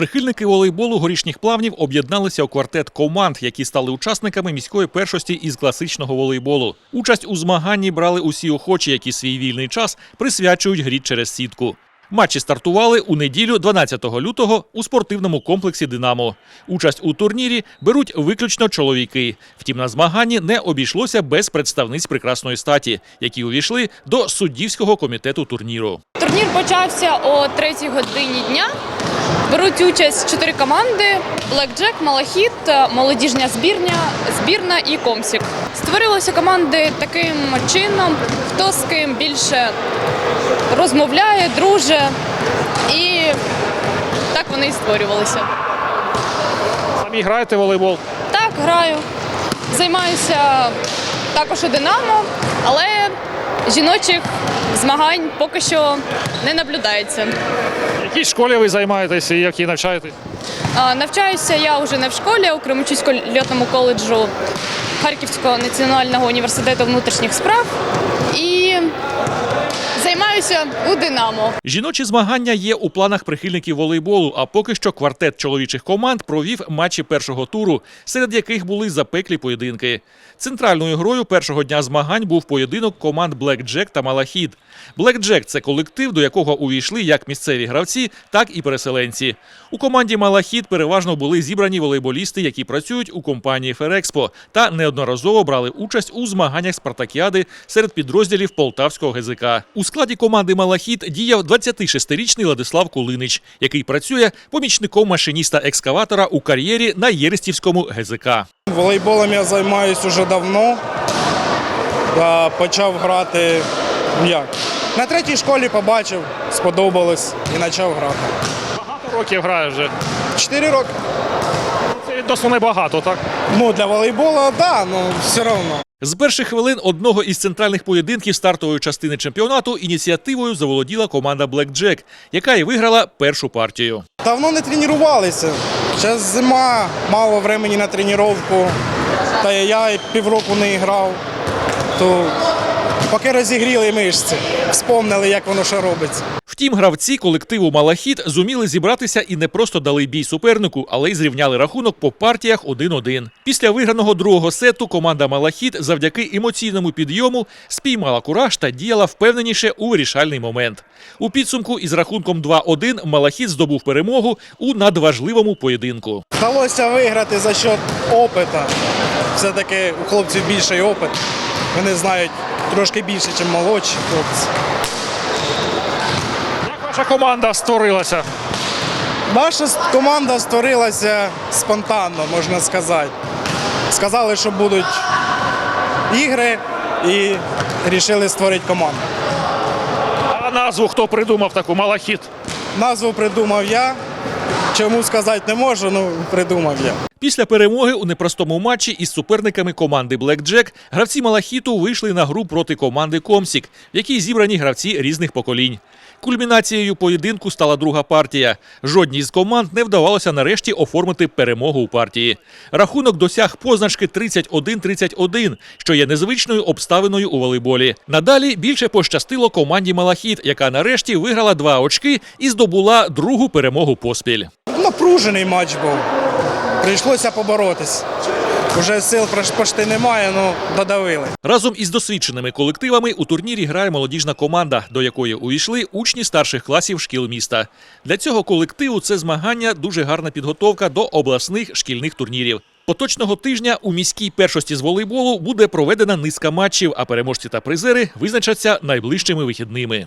Прихильники волейболу горішніх плавнів об'єдналися у квартет команд, які стали учасниками міської першості із класичного волейболу. Участь у змаганні брали усі охочі, які свій вільний час присвячують грі через сітку. Матчі стартували у неділю 12 лютого у спортивному комплексі Динамо. Участь у турнірі беруть виключно чоловіки. Втім, на змаганні не обійшлося без представниць прекрасної статі, які увійшли до суддівського комітету турніру. Турнір почався о 3 годині дня. Беруть участь чотири команди: Блекджек, Малахіт, молодіжня збірня, збірна і Комсік. Створилися команди таким чином, хто з ким більше розмовляє, друже. І так вони і створювалися. Самі граєте в волейбол. Так, граю. Займаюся також у Динамо, але жіночих змагань поки що не наблюдається. В якій школі ви займаєтеся і які навчаєтесь? А, Навчаюся я вже не в школі, а у Кременчуцькому льотному коледжу Харківського національного університету внутрішніх справ і займаюся у Динамо. Жіночі змагання є у планах прихильників волейболу. А поки що квартет чоловічих команд провів матчі першого туру, серед яких були запеклі поєдинки. Центральною грою першого дня змагань був поєдинок команд Блекджек та Малахід. Блекджек це колектив, до якого увійшли як місцеві гравці, так і переселенці. У команді Малахід переважно були зібрані волейболісти, які працюють у компанії Ферекспо та неодноразово брали участь у змаганнях спартакіади серед підрозділів полтавського ГЗК. У складі команди Малахід діяв 26-річний Владислав Кулинич, який працює помічником машиніста екскаватора у кар'єрі на Єрестівському ГЗК. Волейболом я займаюся вже давно. Почав грати як? На третій школі побачив, сподобалось і почав грати. Багато років грає вже. Чотири роки. Це досить небагато, так? Ну, для волейболу, так, да, ну все одно. З перших хвилин одного із центральних поєдинків стартової частини чемпіонату ініціативою заволоділа команда Blackjack, яка і виграла першу партію. Давно не тренувалися. Зараз зима, мало времени на тренування. Та я і півроку не грав. То поки розігріли мишці, вспомнили, як воно ще робиться. Втім, гравці колективу Малахіт зуміли зібратися і не просто дали бій супернику, але й зрівняли рахунок по партіях 1-1. Після виграного другого сету команда Малахіт завдяки емоційному підйому спіймала кураж та діяла впевненіше у вирішальний момент. У підсумку із рахунком 2-1 Малахіт здобув перемогу у надважливому поєдинку. Вдалося виграти за счет опиту. Все-таки у хлопців більший опит. Вони знають трошки більше, ніж молодші хлопці. Ваша команда створилася? Наша команда створилася спонтанно, можна сказати. Сказали, що будуть ігри і вирішили створити команду. А назву хто придумав таку Малахіт? Назву придумав я. Чому сказати не можу, ну придумав я. Після перемоги у непростому матчі із суперниками команди Blackjack гравці Малахіту вийшли на гру проти команди Комсік, в якій зібрані гравці різних поколінь. Кульмінацією поєдинку стала друга партія. Жодній з команд не вдавалося нарешті оформити перемогу у партії. Рахунок досяг позначки 31-31, що є незвичною обставиною у волейболі. Надалі більше пощастило команді Малахіт, яка нарешті виграла два очки і здобула другу перемогу поспіль. Напружений матч був. Прийшлося поборотись. Уже сил почти немає, ну додавили. Разом із досвідченими колективами у турнірі грає молодіжна команда, до якої увійшли учні старших класів шкіл міста. Для цього колективу це змагання дуже гарна підготовка до обласних шкільних турнірів. Поточного тижня у міській першості з волейболу буде проведена низка матчів, а переможці та призери визначаться найближчими вихідними.